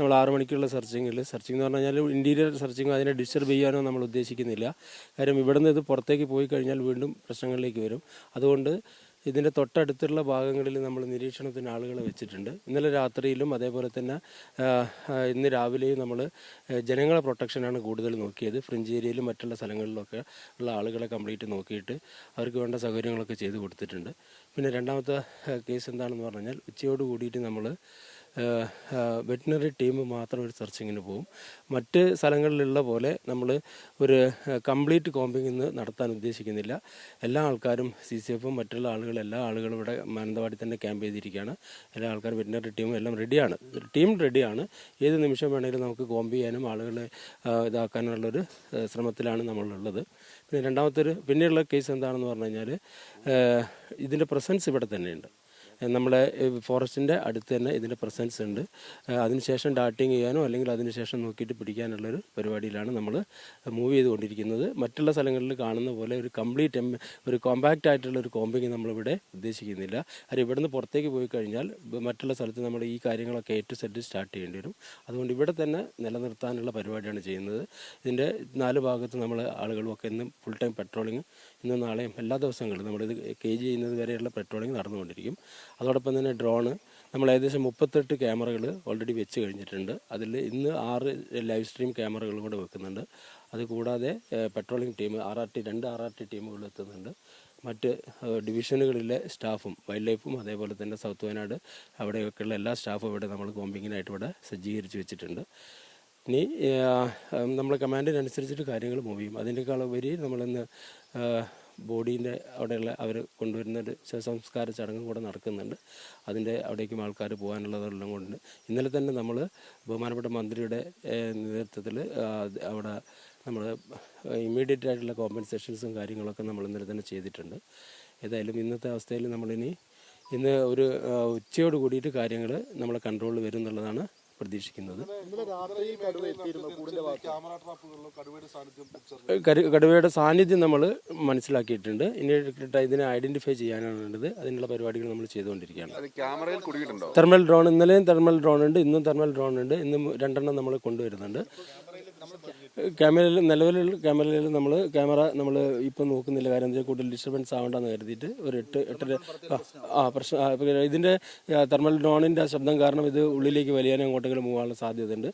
നമ്മൾ ആറു മണിക്കുള്ള സെർച്ചിങ്ങിൽ സെർച്ചിങ് എന്ന് പറഞ്ഞു കഴിഞ്ഞാൽ ഇന്റീരിയർ സെർച്ചിങ്ങോ അതിനെ ഡിസ്റ്റർബ് ചെയ്യാനോ നമ്മൾ ഉദ്ദേശിക്കുന്നില്ല. കാര്യം ഇവിടുന്ന് ഇത് പുറത്തേക്ക് പോയി കഴിഞ്ഞാൽ വീണ്ടും പ്രശ്നങ്ങളിലേക്ക് വരും. അതുകൊണ്ട് ഇതിന്റെ തൊട്ടടുത്തുള്ള ഭാഗങ്ങളിൽ നമ്മൾ നിരീക്ഷണത്തിന് ആളുകളെ വെച്ചിട്ടുണ്ട്. ഇന്നലെ രാത്രിയിലും അതേപോലെ തന്നെ ഇന്ന് രാവിലെയും നമ്മൾ ജനങ്ങളെ പ്രൊട്ടക്ഷനാണ് കൂടുതൽ നോക്കിയത്. ഫ്രിഞ്ച് ഏരിയയിലും മറ്റുള്ള സ്ഥലങ്ങളിലൊക്കെ ഉള്ള ആളുകളെ കംപ്ലീറ്റ് നോക്കിയിട്ട് അവർക്ക് വേണ്ട സൗകര്യങ്ങളൊക്കെ ചെയ്തു കൊടുത്തിട്ടുണ്ട്. പിന്നെ രണ്ടാമത്തെ കേസ് എന്താണെന്ന് പറഞ്ഞാൽ ഉച്ചയോട് കൂടിയിട്ട് നമ്മൾ വെറ്റിനറി ടീം മാത്രം ഒരു സെർച്ചിങ്ങിന് പോകും മറ്റ് സ്ഥലങ്ങളിലുള്ള പോലെ നമ്മൾ ഒരു കംപ്ലീറ്റ് കോമ്പിങ് ഇന്ന് നടത്താൻ ഉദ്ദേശിക്കുന്നില്ല. എല്ലാ ആൾക്കാരും സി സി എഫും മറ്റുള്ള ആളുകൾ എല്ലാ ആളുകളും ഇവിടെ മാനന്തവാടി തന്നെ ക്യാമ്പ് ചെയ്തിരിക്കുകയാണ്. എല്ലാ ആൾക്കാരും വെറ്റിനറി ടീമും എല്ലാം റെഡിയാണ്. ടീം റെഡിയാണ്. ഏത് നിമിഷം വേണമെങ്കിലും നമുക്ക് കോമ്പ് ചെയ്യാനും ആളുകളെ ഇതാക്കാനുള്ളൊരു ശ്രമത്തിലാണ് നമ്മളുള്ളത്. പിന്നെ രണ്ടാമത്തെ ഒരു പിന്നെയുള്ള കേസ് എന്താണെന്ന് പറഞ്ഞു കഴിഞ്ഞാൽ ഇതിന്റെ പ്രസൻസ് ഇവിടെ തന്നെയുണ്ട്. നമ്മളെ ഫോറസ്റ്റിന്റെ അടുത്ത് തന്നെ ഇതിന്റെ പ്രസൻസ് ഉണ്ട്. അതിനുശേഷം ഡാറ്റിങ് ചെയ്യാനോ അല്ലെങ്കിൽ അതിനുശേഷം നോക്കിയിട്ട് പിടിക്കാനുള്ളൊരു പരിപാടിയിലാണ് നമ്മൾ മൂവ് ചെയ്തുകൊണ്ടിരിക്കുന്നത്. മറ്റുള്ള സ്ഥലങ്ങളിൽ കാണുന്ന പോലെ ഒരു കംപ്ലീറ്റ് ഒരു കോമ്പാക്റ്റ് ആയിട്ടുള്ള ഒരു കോമ്പിങ് നമ്മളിവിടെ ഉദ്ദേശിക്കുന്നില്ല. അത് ഇവിടുന്ന് പുറത്തേക്ക് പോയി കഴിഞ്ഞാൽ മറ്റുള്ള സ്ഥലത്ത് നമ്മൾ ഈ കാര്യങ്ങളൊക്കെ ഏറ്റു സെറ്റ് സ്റ്റാർട്ട് ചെയ്യേണ്ടി വരും. അതുകൊണ്ട് ഇവിടെ തന്നെ നിലനിർത്താനുള്ള പരിപാടിയാണ് ചെയ്യുന്നത്. ഇതിന്റെ നാല് ഭാഗത്ത് നമ്മൾ ആളുകളുമൊക്കെ ഇന്നും ഫുൾ ടൈം പെട്രോളിങ് ഇന്നും നാളെയും എല്ലാ ദിവസങ്ങളിലും നമ്മളിത് കെ ജി ചെയ്യുന്നത് വരെയുള്ള പെട്രോളിങ് നടന്നുകൊണ്ടിരിക്കും. അതോടൊപ്പം തന്നെ ഡ്രോണ്. നമ്മൾ ഏകദേശം മുപ്പത്തെട്ട് ക്യാമറകൾ ഓൾറെഡി വെച്ച് കഴിഞ്ഞിട്ടുണ്ട്. അതിൽ ഇന്ന് ആറ് ലൈവ് സ്ട്രീം ക്യാമറകളും കൂടെ വെക്കുന്നുണ്ട്. അതുകൂടാതെ patrolling team R R T രണ്ട് ആർ ആർ ടി ടീമുകൾ എത്തുന്നുണ്ട്. മറ്റ് ഡിവിഷനുകളിലെ സ്റ്റാഫും വൈൽഡ് ലൈഫും അതേപോലെ തന്നെ സൗത്ത് വയനാട് അവിടെയൊക്കെയുള്ള എല്ലാ സ്റ്റാഫും ഇവിടെ നമ്മൾ കോമ്പിങ്ങിനായിട്ട് ഇവിടെ സജ്ജീകരിച്ച് വെച്ചിട്ടുണ്ട്. ഇനി നമ്മൾ കമാൻഡിനനുസരിച്ചിട്ട് കാര്യങ്ങൾ മൂവ് ചെയ്യും. അതിന്റെക്കാളുപരി നമ്മളിന്ന് ബോഡീന്റെ അവിടെയുള്ള അവർ കൊണ്ടുവരുന്ന ഒരു ശവസംസ്കാര ചടങ്ങും കൂടെ നടക്കുന്നുണ്ട്. അതിന്റെ അവിടേക്കും ആൾക്കാർ പോകാനുള്ളതെല്ലാം കൊണ്ട് ഇന്നലെ തന്നെ നമ്മൾ ബഹുമാനപ്പെട്ട മന്ത്രിയുടെ നേതൃത്വത്തിൽ അവിടെ നമ്മൾ ഇമ്മീഡിയറ്റ് ആയിട്ടുള്ള കോമ്പൻസേഷൻസും കാര്യങ്ങളൊക്കെ നമ്മൾ ഇന്നലെ തന്നെ ചെയ്തിട്ടുണ്ട്. ഏതായാലും ഇന്നത്തെ അവസ്ഥയിൽ നമ്മളിനി ഇന്ന് ഒരു ഉച്ചയോട് കൂടിയിട്ട് കാര്യങ്ങൾ നമ്മളെ കൺട്രോളിൽ വരും എന്നുള്ളതാണ് പ്രതീക്ഷിക്കുന്നത്. കടുവയുടെ സാന്നിധ്യം കരു കടുവയുടെ സാന്നിധ്യം നമ്മൾ മനസ്സിലാക്കിയിട്ടുണ്ട്. ഇനി ഇതിനെ ഐഡന്റിഫൈ ചെയ്യാനാണ് വേണ്ടത്. അതിനുള്ള പരിപാടികൾ നമ്മൾ ചെയ്തുകൊണ്ടിരിക്കുകയാണ്. അത് ക്യാമറയിൽ കുടുങ്ങിയിട്ടുണ്ടോ തെർമൽ ഡ്രോൺ ഇന്നലെയും തെർമൽ ഡ്രോൺ ഉണ്ട് ഇന്നും തെർമൽ ഡ്രോൺ ഉണ്ട് ഇന്നും രണ്ടെണ്ണം നമ്മൾ കൊണ്ടുവരുന്നുണ്ട്. ക്യാമറയിൽ നിലവിലുള്ള ക്യാമറയിൽ നമ്മൾ ക്യാമറ നമ്മൾ ഇപ്പം നോക്കുന്നില്ല. കാര്യം എന്താ കൂടുതൽ ഡിസ്റ്റർബൻസ് ആവണ്ടെന്ന് കരുതിയിട്ട് ഒരു എട്ട് എട്ടര ആ, ആ പ്രശ്നം ഇതിന്റെ തെർമൽ ഡോണിന്റെ ശബ്ദം കാരണം ഇത് ഉള്ളിലേക്ക് വലിയാനും അങ്ങോട്ടെങ്കിലും പോകാനുള്ള സാധ്യതയുണ്ട്.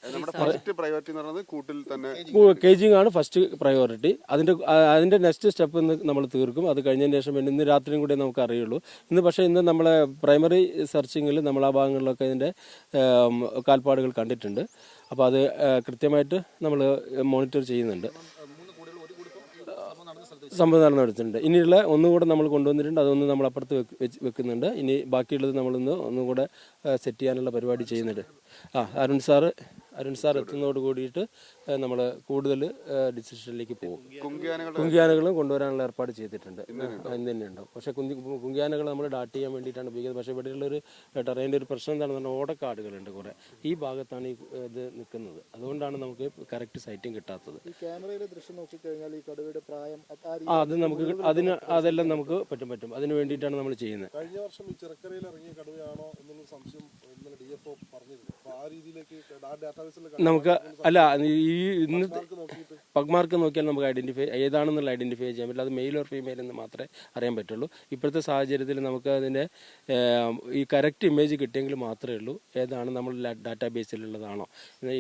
കേജിങ് ആണ് ഫസ്റ്റ് പ്രയോറിറ്റി അതിന്റെ അതിന്റെ അതിന്റെ നെക്സ്റ്റ് സ്റ്റെപ്പ് ഇന്ന് നമ്മൾ തീർക്കും. അത് കഴിഞ്ഞതിന് ശേഷം പിന്നെ ഇന്ന് രാത്രിയും കൂടി നമുക്ക് അറിയുള്ളൂ. ഇന്ന് പക്ഷേ ഇന്ന് നമ്മളെ പ്രൈമറി സെർച്ചിങ്ങിൽ നമ്മൾ ആ ഭാഗങ്ങളിലൊക്കെ ഇതിന്റെ കാൽപ്പാടുകൾ കണ്ടിട്ടുണ്ട്. അപ്പോൾ അത് കൃത്യമായിട്ട് നമ്മൾ മോണിറ്റർ ചെയ്യുന്നുണ്ട്. സംഭവം നടന്നെടുത്തിട്ടുണ്ട്. ഇനിയുള്ള ഒന്നുകൂടെ നമ്മൾ കൊണ്ടുവന്നിട്ടുണ്ട്. അതൊന്ന് നമ്മൾ അപ്പുറത്ത് വെക്കുന്നുണ്ട്. ഇനി ബാക്കിയുള്ളത് നമ്മളൊന്ന് ഒന്നുകൂടെ സെറ്റ് ചെയ്യാനുള്ള പരിപാടി ചെയ്യുന്നുണ്ട്. ആ അരുൺ സാറ് അരുൺ സാർ എത്തുന്നതോട് കൂടിയിട്ട് നമ്മൾ കൂടുതൽ ഡിസിഷനിലേക്ക് പോകും. കുങ്കിയാനകളും കൊണ്ടുവരാനുള്ള ഏർപ്പാട് ചെയ്തിട്ടുണ്ട്. അതിന് ഇന്ന് തന്നെ ഉണ്ടാവും പക്ഷേ കുന്തി കുങ്കിയാനകൾ നമ്മൾ ഡാറ്റ് ചെയ്യാൻ വേണ്ടിയിട്ടാണ് ഉപയോഗിക്കുന്നത്. പക്ഷേ ഇവിടെയുള്ള ഒരു ടെറൈന്റെ ഒരു പ്രശ്നം എന്താണെന്ന് പറഞ്ഞാൽ ഓടക്കാടുകളുണ്ട് കുറെ. ഈ ഭാഗത്താണ് ഈ ഇത് നിൽക്കുന്നത്. അതുകൊണ്ടാണ് നമുക്ക് കറക്റ്റ് സൈറ്റും കിട്ടാത്തത്. ഈ ക്യാമറയിലെ ദൃശ്യം നോക്കിക്കഴിഞ്ഞാൽ ഈ കടുവയുടെ പ്രായം അത് ആ അത് നമുക്ക് അതിന് അതെല്ലാം നമുക്ക് പറ്റും പറ്റും. അതിന് വേണ്ടിയിട്ടാണ് നമ്മൾ ചെയ്യുന്നത്. കഴിഞ്ഞ വർഷം ഈ ചിറക്കരയിൽ ഇറങ്ങിയ കടുവയാണോ എന്നുള്ള സംശയം ഡി എഫ് ഒ പറഞ്ഞിരുന്നു. നമുക്ക് അല്ല ഈ ഇന്നത്തെ പഗ്മാർക്ക് നോക്കിയാൽ നമുക്ക് ഐഡന്റിഫൈ ഏതാണെന്നുള്ള ഐഡന്റിഫൈ ചെയ്യാൻ പറ്റില്ല. അത് മെയിൽ ഓർ ഫീമെയിൽ എന്ന് മാത്രമേ അറിയാൻ പറ്റുള്ളൂ. ഇപ്പോഴത്തെ സാഹചര്യത്തിൽ നമുക്ക് അതിന്റെ ഈ കറക്റ്റ് ഇമേജ് കിട്ടിയെങ്കിൽ മാത്രമേ ഉള്ളൂ. ഏതാണ് നമ്മൾ ഡാറ്റാ ബേസിലുള്ളതാണോ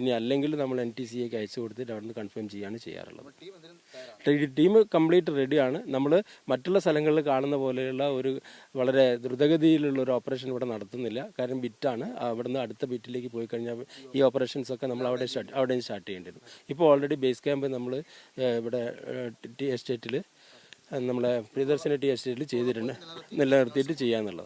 ഇനി അല്ലെങ്കിൽ നമ്മൾ എൻ ടി സി അയച്ചു കൊടുത്തിട്ട് അവിടെ നിന്ന് കൺഫേം ചെയ്യാണ് ചെയ്യാറുള്ളത് ടീം കംപ്ലീറ്റ് റെഡിയാണ് നമ്മൾ മറ്റുള്ള സ്ഥലങ്ങളിൽ കാണുന്ന പോലെയുള്ള ഒരു വളരെ ദ്രുതഗതിയിലുള്ള ഒരു ഓപ്പറേഷൻ ഇവിടെ നടത്തുന്നില്ല. കാരണം ബിറ്റാണ് അവിടുന്ന് അടുത്ത ബിറ്റിലേക്ക് പോയി കഴിഞ്ഞാൽ ഈ ഓപ്പറേഷൻസ് ഒക്കെ നമ്മൾ അവിടെ സ്റ്റാർട്ട് അവിടെ സ്റ്റാർട്ട് ചെയ്യേണ്ടിയിരുന്നു ഇപ്പോൾ ഓൾറെഡി ബേസ് ക്യാമ്പ് നമ്മൾ ഇവിടെ ടി എസ്റ്റേറ്റിൽ നമ്മളെ പ്രിയദർശന ടി എസ്റ്റേറ്റിൽ ചെയ്തിട്ടുണ്ട്. നിലനിർത്തിയിട്ട് ചെയ്യാന്നുള്ളതാണ്.